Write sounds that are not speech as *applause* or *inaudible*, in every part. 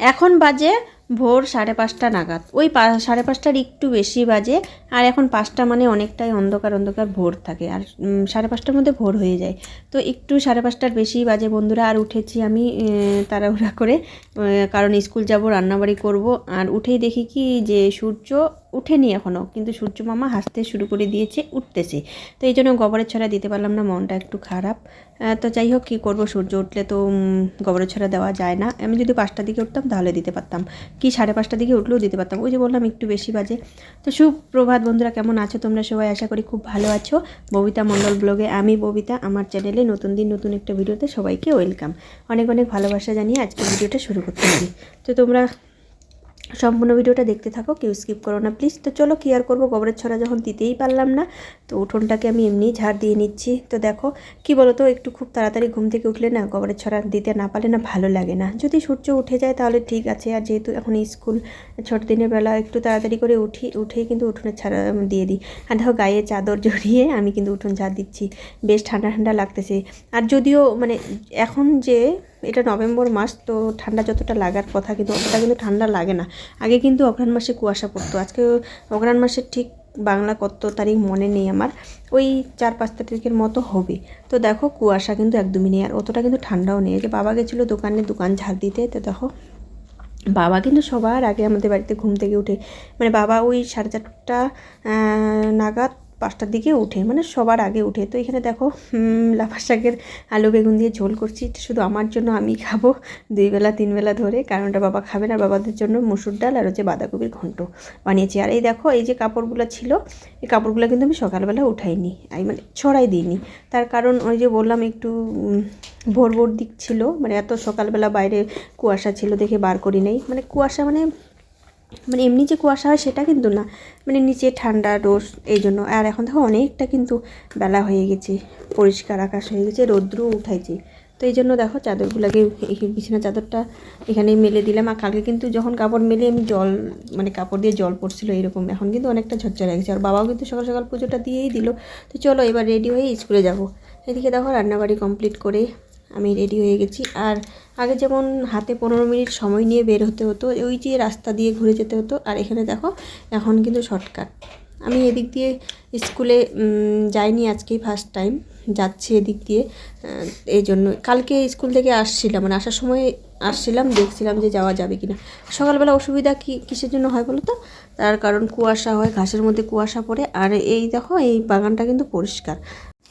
এখন বাজে ভোর সাড়ে পাঁচটা নাগাদ। ওই সাড়ে পাঁচটার একটু বেশি বাজে, আর এখন পাঁচটা মানে অনেকটাই অন্ধকার অন্ধকার ভোর থাকে। আর সাড়ে পাঁচটার মধ্যে ভোর হয়ে যায়। তো একটু সাড়ে পাঁচটার বেশি বাজে বন্ধুরা, আর উঠেছি আমি তাড়াহুড়া করে কারণ স্কুল যাব, রান্নাবাড়ি করব, আর উঠেই দেখি কি যে সূর্য উঠেনি এখনও কিন্তু সূর্য মামা হাসতে শুরু করে দিয়েছে, উঠতেছে। তো এই জন্য গোবরের ছড়া দিতে পারলাম না, মনটা একটু খারাপ। তো যাই হোক, কী করব? সূর্য উঠলে তো গোবরের ছড়া দেওয়া যায় না। আমি যদি পাঁচটার দিকে উঠতাম, তাহলে দিতে পারতাম। কি সাড়ে পাঁচটার দিকে উঠলেও দিতে পারতাম। ওই যে বললাম, একটু বেশি বাজে। তো সুপ্রভাত বন্ধুরা, কেমন আছো? তোমরা সবাই আশা করি খুব ভালো আছো। ববিতা মণ্ডল ব্লগে আমি ববিতা, আমার চ্যানেলে নতুন দিন, নতুন একটা ভিডিওতে সবাইকে ওয়েলকাম। অনেক অনেক ভালোবাসা জানিয়ে আজকে ভিডিওটা শুরু করতে পারি তো তোমরা সম্পূর্ণ ভিডিওটা দেখতে থাকো, কেউ স্কিপ করো না প্লিজ তো চলো কি আর করব, গোবরের ছড়া যখন দিতেই পারলাম না, তো উঠোনটাকে আমি এমনি ঝাড় দিয়ে নিচ্ছি। তো দেখো, কি বলো তো একটু খুব তাড়াতাড়ি ঘুম থেকে উঠলে না গোবরের ছড়া দিতে না পারলে না ভালো লাগে না। যদি সূর্য উঠে যায় তাহলে ঠিক আছে, আর যেহেতু এখন স্কুল, ছোট দিনের বেলা একটু তাড়াতাড়ি করে উঠি, উঠেই কিন্তু উঠোনের ছাড়া দিয়ে দিই। আর দেখো, গায়ে চাদর *laughs* জড়িয়ে আমি কিন্তু উঠোন ঝাড় দিচ্ছি। বেশ ঠান্ডা ঠান্ডা লাগতেছে। আর যদিও মানে এখন যে এটা নভেম্বর মাস, তো ঠান্ডা যতটা লাগার কথা কিন্তু অতটা কিন্তু ঠান্ডা লাগে না। আগে কিন্তু অঘ্রাণ মাসে কুয়াশা পড়তো। আজকে অঘ্রাণ মাসের ঠিক বাংলা কত তারিখ মনে নেই আমার। ওই চার পাঁচ তারিখের মতো হবে। তো দেখো কুয়াশা কিন্তু একদমই নেই, আর অতটা কিন্তু ঠান্ডাও নেই। যে বাবা গেছিল দোকানে দোকান ঝাড় দিতে, তো দেখো বাবা কিন্তু সবার আগে আমাদের বাড়িতে ঘুম থেকে উঠে মানে বাবা ওই সাড়ে চারটা নাগাদ পাঁচটার দিকে উঠে মানে সবার আগে উঠে। তো এখানে দেখো লাফা শাকের আলু বেগুন দিয়ে ঝোল করছি। শুধু আমার জন্য আমি খাব, দুই বেলা, তিন বেলা ধরে কারণটা বাবা খাবে না। বাবাদের জন্য মুসুর ডাল আর হচ্ছে বাঁধাকপির ঘন্ট বানিয়েছি। আর এই দেখো, এই যে কাপড়গুলো ছিল, এই কাপড়গুলো কিন্তু আমি সকালবেলা উঠাইনি। আমি মানে ছড়াই দিইনি। তার কারণ ওই যে বললাম একটু ভোর ভোর দিক ছিল মানে এত সকালবেলা বাইরে কুয়াশা ছিল দেখে বার করি নাই। মানে কুয়াশা মানে মানে এমনি যে কুয়াশা হয় সেটা কিন্তু না। মানে নিচে ঠান্ডা, রোদ, এই জন্য। আর এখন দেখো অনেকটা কিন্তু বেলা হয়ে গেছে, পরিষ্কার আকাশ হয়ে গেছে, রৌদ্রও উঠাইছে। তো এই জন্য দেখো চাদরগুলোকে বিছানা চাদরটা এখানে মেলে দিলাম। আর কালকে কিন্তু যখন কাপড় মেলে আমি জল মানে কাপড় দিয়ে জল পড়ছিল এরকম। এখন কিন্তু অনেকটা ঝরঝরে গেছে আর বাবাও কিন্তু সকাল সকাল পুজোটা দিয়েই দিল। তো চলো এবার রেডি হয়ে স্কুলে যাব। এদিকে দেখো রান্নাবাড়ি কমপ্লিট করে আমি রেডি হয়ে গেছি। আর আগে যেমন হাতে পনেরো মিনিট সময় নিয়ে বের হতে হতো, ওই যে রাস্তা দিয়ে ঘুরে যেতে হতো। আর এখানে দেখো, এখন কিন্তু শর্টকাট আমি এদিক দিয়ে স্কুলে যাইনি আজকেই ফার্স্ট টাইম যাচ্ছি এদিক দিয়ে এই জন্য। কালকে স্কুল থেকে আসছিলাম মানে আসার সময় আসছিলাম, দেখছিলাম যে যাওয়া যাবে কি না সকালবেলা অসুবিধা কি, কিসের জন্য হয় বলো তো? তার কারণ কুয়াশা হয়, ঘাসের মধ্যে কুয়াশা পড়ে। আর এই দেখো, এই বাগানটা কিন্তু পরিষ্কার।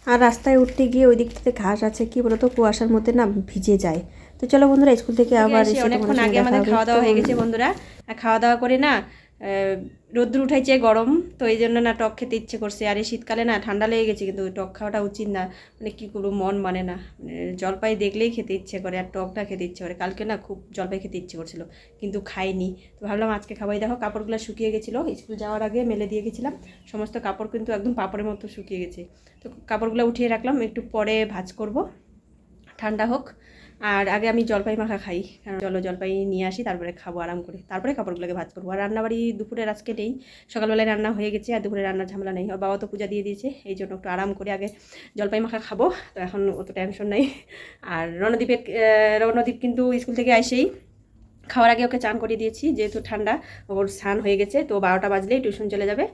আর রাস্তায় উঠতে গিয়ে ওই দিকটাতে ঘাস আছে কি বলতো কুয়াশার মধ্যে না ভিজে যায়। তো চলো বন্ধুরা স্কুল থেকে আবার অনেকক্ষণ আগে আমাদের খাওয়া দাওয়া হয়ে গেছে বন্ধুরা। আর খাওয়া দাওয়া করে না আহ, রোদ্দুর উঠাইছে গরম তো এই জন্য না টক খেতে ইচ্ছে করছে। আর এই শীতকালে না ঠান্ডা লেগে গেছে কিন্তু টক খাওয়াটা উচিত না। মানে কী করব মন মানে না। মানে জলপাই দেখলেই খেতে ইচ্ছে করে আর টকটা খেতে ইচ্ছে করে। কালকে না খুব জলপাই খেতে ইচ্ছে করছিল কিন্তু খাইনি। তো ভাবলাম আজকে খাবাই দেখো কাপড়গুলো শুকিয়ে গেছিল। স্কুল যাওয়ার আগে মেলে দিয়ে গেছিলাম। সমস্ত কাপড় কিন্তু একদম পাপড়ের মতো শুকিয়ে গেছে। তো কাপড়গুলো উঠিয়ে রাখলাম একটু পরে ভাজ করব। ঠান্ডা হোক। আর আগে আমি জলপাই মাখা খাই। কারণ জল জলপাই নিয়ে আসি, তারপরে খাব আরাম করে। তারপরে কাপড়গুলোকে ভাজ করব। আর রান্নাবাড়ি দুপুরে আজকে নেই। সকালবেলায় রান্না হয়ে গেছে আর দুপুরে রান্নার ঝামেলা নেই। আর বাবা তো পূজা দিয়ে দিয়েছে, এই জন্য একটু আরাম করে আগে জলপাই মাখা খাব। তো এখন অত টেনশন নেই। আর রণদীপের রণদ্বীপ কিন্তু স্কুল থেকে আসেই। খাওয়ার আগে ওকে চান করিয়ে দিয়েছি, যেহেতু ঠান্ডা, ওর স্নান হয়ে গেছে, তো বারোটা বাজলেই টিউশন চলে যাবে।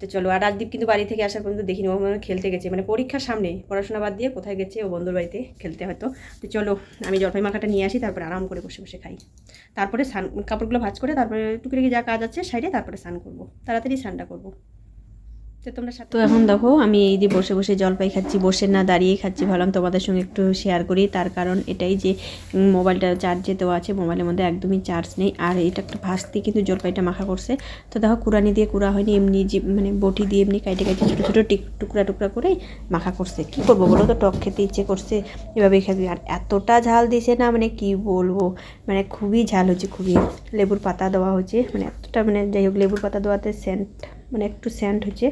তো চলো, আর রাজদীপ কিন্তু বাড়ি থেকে আসার পর্যন্ত দেখিনি, ও মানে খেলতে গেছে মানে পরীক্ষার সামনে, পড়াশোনা বাদ দিয়ে কোথায় গেছে, ও বন্ধুর বাড়িতে খেলতে হয়তো। তো চলো, আমি জলপাই মাখাটা নিয়ে আসি, তারপরে আরাম করে বসে বসে খাই। তারপরে স্নান, কাপড়গুলো ভাজ করে, তারপরে টুকি যা কাজ আছে, সাইডে তারপরে স্নান করব, তাড়াতাড়ি স্নানটা করব। তো তোমরা এখন দেখো, আমি এই যে বসে বসে জলপাই খাচ্ছি, বসে না দাঁড়িয়ে খাচ্ছি। ভাবলাম তোমাদের সঙ্গে একটু শেয়ার করি। তার কারণ এটাই যে মোবাইলটা চার্জে দেওয়া আছে মোবাইলের মধ্যে একদমই চার্জ নেই। আর এটা একটা ভাসতে কিন্তু জলপাইটা মাখা করছে। তো দেখো, কুড়ানি দিয়ে কুড়া হয়নি, এমনি যে মানে বটি দিয়ে এমনি কাইটে কাইটে ছোটো ছোটো টিক টুকরা টুকরা করে মাখা করছে। কি করব বলো তো? টক খেতে ইচ্ছে করছে এভাবে খেতে আর এতটা ঝাল দিছে না মানে কি বলব? মানে খুবই ঝাল হচ্ছে, খুবই। লেবুর পাতা দেওয়া হচ্ছে মানে এতটা মানে যাই হোক, লেবুর পাতা দেওয়াতে সেন্ট মানে একটু সেন্ট হচ্ছে।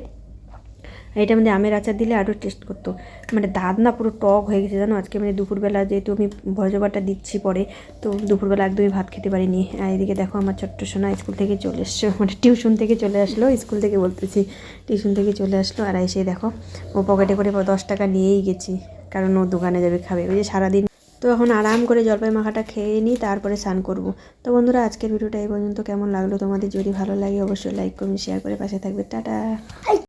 এটার মধ্যে আমের আচার দিলে আরও টেস্ট করতো। মানে দাঁত না পুরো টক হয়ে গেছে জানো আজকে। মানে দুপুরবেলা যেহেতু আমি ভজবাটা দিচ্ছি পরে, তো দুপুরবেলা একদমই ভাত খেতে পারিনি। আর এদিকে দেখো আমার ছোট্ট সোনা স্কুল থেকে চলে এসছো। মানে টিউশন থেকে চলে আসলো, স্কুল থেকে বলতেছি। টিউশন থেকে চলে আসলো আর এসে দেখো, ও পকেটে করে দশ টাকা নিয়েই গেছি। কারণ ও দোকানে যাবে, খাবে। ওই যে সারাদিন তো এখন আরাম করে জলপাই মাখাটা খেয়ে নিই, তারপরে স্নান করব। তো বন্ধুরা, আজকের ভিডিওটা এই পর্যন্ত। কেমন লাগল তোমাদের? যদি ভালো লাগে অবশ্যই লাইক কমেন্ট শেয়ার করে পাশে থাকবে। টাটা!